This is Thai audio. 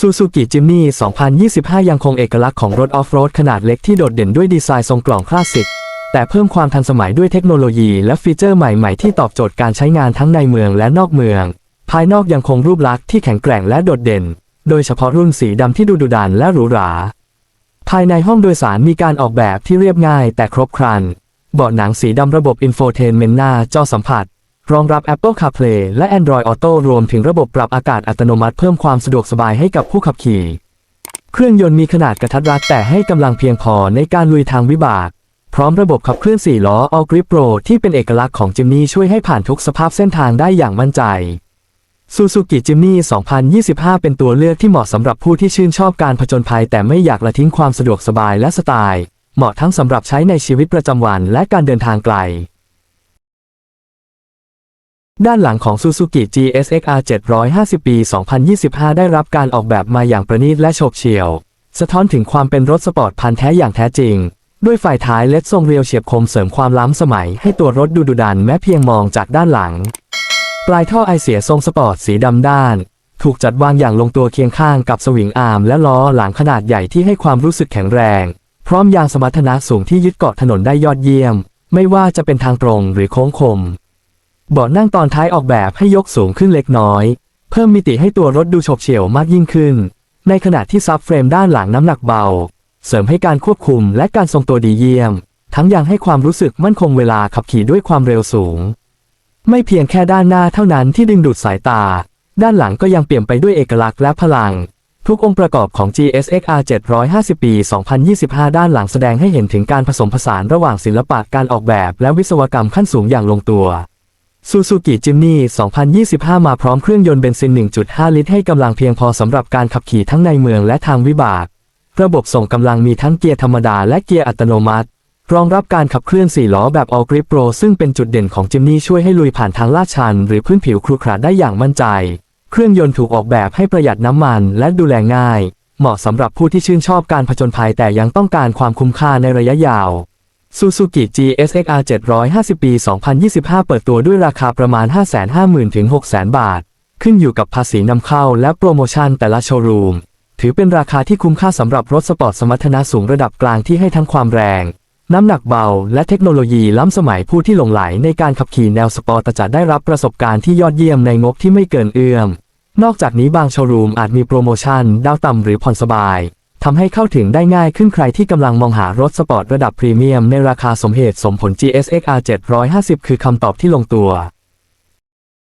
ซูซูกิจิมนี่2025 ยังคงเอกลักษณ์ของรถออฟโรดขนาดเล็กที่โดดเด่นด้วยดีไซน์ทรงกล่องคลาสสิก แต่เพิ่มความทันสมัยด้วยเทคโนโลยีและฟีเจอร์ใหม่ ๆ ที่ตอบโจทย์การใช้งานทั้งในเมืองและนอกเมือง ภายนอกยังคงรูปลักษณ์ที่แข็งแกร่งและโดดเด่น โดยเฉพาะรุ่นสีดำที่ดูดุดันและหรูหรา ภายในห้องโดยสารมีการออกแบบที่เรียบง่ายแต่ครบครัน เบาะหนังสีดำระบบอินโฟเทนเมนต์หน้าจอสัมผัส รองรับ Apple CarPlay และ Android Auto รวมถึงระบบปรับอากาศอัตโนมัติเพิ่มความสะดวกสบายให้กับผู้ขับขี่ เครื่องยนต์มีขนาดกระทัดรัดแต่ให้กำลังเพียงพอในการลุยทางวิบาก พร้อมระบบขับเคลื่อน4ล้อ All Grip Pro ที่เป็นเอกลักษณ์ของจิมนี่ช่วยให้ผ่านทุกสภาพเส้นทางได้อย่างมั่นใจซูซูกิจิมนี่2025 เป็นตัวเลือกที่เหมาะสำหรับผู้ที่ชื่นชอบการผจญภัย แต่ไม่อยากละทิ้งความสะดวกสบายและสไตล์ เหมาะทั้งสำหรับใช้ในชีวิตประจำวันและการเดินทางไกล ด้านหลังของ Suzuki GSX-R 750 ปี 2025 ได้รับการออกแบบมาอย่างประณีตและโฉบเฉี่ยว สะท้อนถึงความเป็นรถสปอร์ตพันธุ์แท้อย่างแท้จริง ด้วยฝ่ายท้ายเล็ดทรงเรียวเฉียบคมเสริมความล้ำสมัยให้ตัวรถดูดุดันแม้เพียงมองจากด้านหลัง ปลายท่อไอเสียทรงสปอร์ตสีดำด้าน ถูกจัดวางอย่างลงตัวเคียงข้างกับสวิงอาร์มและล้อหลังขนาดใหญ่ที่ให้ความรู้สึกแข็งแรง พร้อมยางสมรรถนะสูงที่ยึดเกาะถนนได้ยอดเยี่ยม ไม่ว่าจะเป็นทางตรงหรือโค้งคม เบาะนั่งตอนท้ายออกแบบให้ยกสูงขึ้นเล็กน้อย เพิ่มมิติให้ตัวรถดูโฉบเฉี่ยวมากยิ่งขึ้น ในขณะที่ซับเฟรมด้านหลังน้ำหนักเบา เสริมให้การควบคุมและการทรงตัวดีเยี่ยม ทั้งยังให้ความรู้สึกมั่นคงเวลาขับขี่ด้วยความเร็วสูง ไม่เพียงแค่ด้านหน้าเท่านั้นที่ดึงดูดสายตา ด้านหลังก็ยังเปลี่ยนไปด้วยเอกลักษณ์และพลัง ทุกองค์ประกอบของ GSX-R 750 ปี 2025 ด้านหลังแสดงให้เห็นถึงการผสมผสานระหว่างศิลปะการออกแบบและวิศวกรรมขั้นสูงอย่างลงตัว ซูซูกิจิมนี่ 2025 มาพร้อมเครื่องยนต์เบนซิน 1.5 ลิตรให้กำลังเพียงพอสำหรับการขับขี่ทั้งในเมืองและทางวิบาก ระบบส่งกำลังมีทั้งเกียร์ธรรมดาและเกียร์อัตโนมัติ รองรับการขับเคลื่อน 4 ล้อแบบ All Grip Pro ซึ่งเป็นจุดเด่นของจิมนี่ช่วยให้ลุยผ่านทางลาดชัน หรือพื้นผิวครุขระได้อย่างมั่นใจ เครื่องยนต์ถูกออกแบบให้ประหยัดน้ำมันและดูแลง่าย เหมาะสำหรับผู้ที่ชื่นชอบการผจญภัยแต่ยังต้องการความคุ้มค่าในระยะยาว Suzuki GSX-R 750 ปี 2025 เปิดตัวด้วยราคาประมาณ 550,000 ถึง 600,000 บาท ขึ้นอยู่กับภาษีนำเข้าและโปรโมชั่นแต่ละโชว์รูม ถือเป็นราคาที่คุ้มค่าสำหรับรถสปอร์ตสมรรถนะสูงระดับกลางที่ให้ทั้งความแรง น้ำหนักเบา และเทคโนโลยีล้ำสมัยผู้ที่หลงไหลในการขับขี่แนวสปอร์ตจะได้รับประสบการณ์ที่ยอดเยี่ยมในงบที่ไม่เกินเอื้อม นอกจากนี้บางโชว์รูมอาจมีโปรโมชั่นดาวต่ำหรือผ่อนสบาย ทำให้เข้าถึงได้ง่ายขึ้นใครที่กำลังมองหารถสปอร์ตระดับพรีเมียมในราคาสมเหตุสมผล GSX-R 750 คือคำตอบที่ลงตัว